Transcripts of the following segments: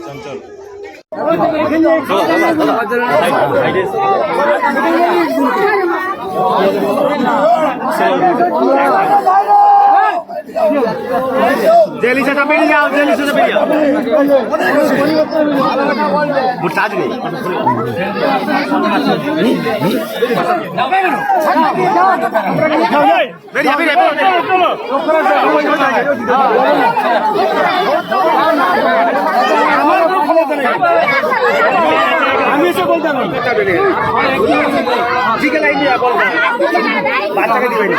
চঞ্চল jelly সেটা বেরিয়ে যাও, জেলি সেটা বেরিয়ে যাও। মোট কাজ নেই। বেরিয়ে বেরিয়ে আমি বাচ্চাকে দিবেন না।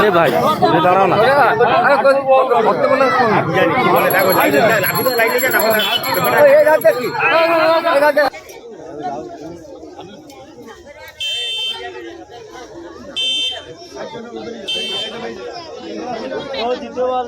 রে ভাই রে দাঁড়াও না। দ্বিতীয়বার